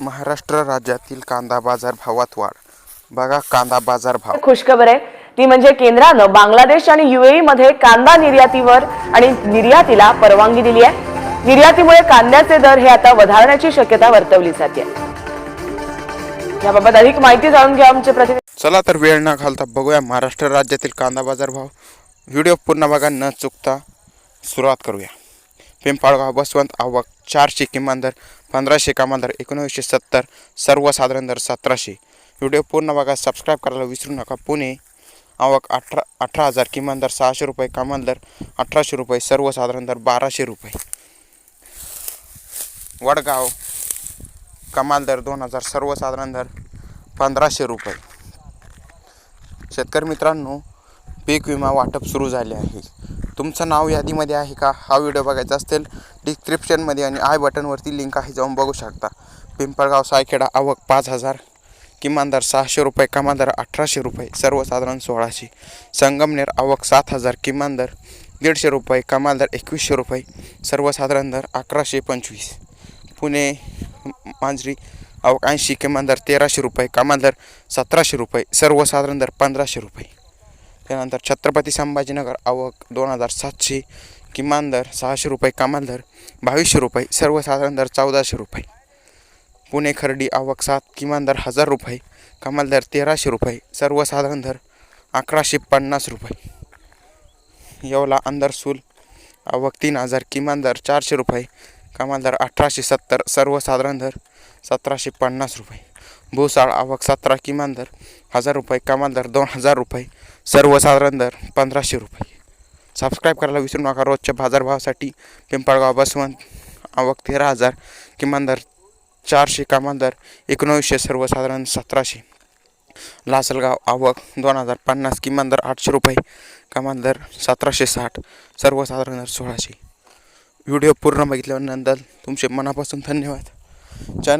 महाराष्ट्र राज्यातील कांदा बाजार भावात वाढ. बघा कांदा बाजार भाव. खुशखबर आहे ती म्हणजे केंद्रानं बांगलादेश आणि युएई मध्ये कांदा निर्यातीवर आणि निर्यातीला परवानगी दिली आहे. निर्यातीमुळे कांद्याचे दर हे आता वधारण्याची शक्यता वर्तवली जाते. याबाबत अधिक माहिती जाणून घ्या आमचे प्रतिनिधी. चला तर वेळ न घालता बघूया महाराष्ट्र राज्यातील कांदा बाजार भाव. व्हिडिओ पूर्ण बघा न चुकता सुरुवात करूया. पिंपळगाव बसवंत आवक चारशे किमान दर पंधराशे कमाल दर एकोणीसशे सत्तर सर्वसाधारण दर सतराशे. व्हिडिओ पूर्ण बघा सबस्क्राईब करायला विसरू नका. पुणे आवक अठरा अठरा हजार किमान दर सहाशे रुपये कमाल दर अठराशे रुपये सर्वसाधारण दर बाराशे रुपये. वडगाव कमाल दर दोन हजार सर्वसाधारण दर पंधराशे रुपये. शेतकरी मित्रांनो पीक विमा वाटप सुरू झाले आहे. तुमचं नाव यादीमध्ये आहे का? हा व्हिडिओ बघायचा असेल डिस्क्रिप्शनमध्ये आणि आय बटनवरती लिंक आहे जाऊन बघू शकता. पिंपळगाव सायखेडा आवक पाच हजार किमान दर सहाशे रुपये कमान दर अठराशे रुपये सर्वसाधारण सोळाशे. संगमनेर आवक सात हजार किमान दर दीडशे रुपये कमाल दर एकवीसशे रुपये सर्वसाधारण दर अकराशे पंचवीस. पुणे मांजरी आवक ऐंशी किमान दर तेराशे रुपये कमाल दर सतराशे रुपये सर्वसाधारण दर पंधराशे रुपये. त्यानंतर छत्रपती संभाजीनगर आवक दोन हजार सातशे किमान दर सहाशे रुपये कमाल दर बावीसशे रुपये सर्वसाधारण दर चौदाशे रुपये. पुणे खर्डी आवक सात किमान दर हजार रुपये कमाल दर तेराशे रुपये सर्वसाधारण दर अकराशे पन्नास रुपये. येवला अंदरसूल आवक तीन हजार किमान दर चारशे रुपये कमाल दर अठराशे सत्तर सर्वसाधारण दर सतराशे पन्नास रुपये. भूसाळ आवक सतरा किमान दर हजार रुपये कमाल दर दोन हजार रुपये सर्वसाधारण दर पंधराशे रुपये. सबस्क्राईब करायला विसरू नका. रोजच्या बाजारभावासाठी पिंपळगाव बसवंत आवक तेरा हजार किमान दर चारशे कमाल दर एकोणीसशे सर्वसाधारण सतराशे. लासलगाव आवक दोन हजार पन्नास किमान दर आठशे रुपये कमाल दर सतराशे साठ सर्वसाधारण दर सोळाशे. व्हिडिओ पूर्ण बघितल्यानंतर तुमचे मनापासून धन्यवाद. चॅनल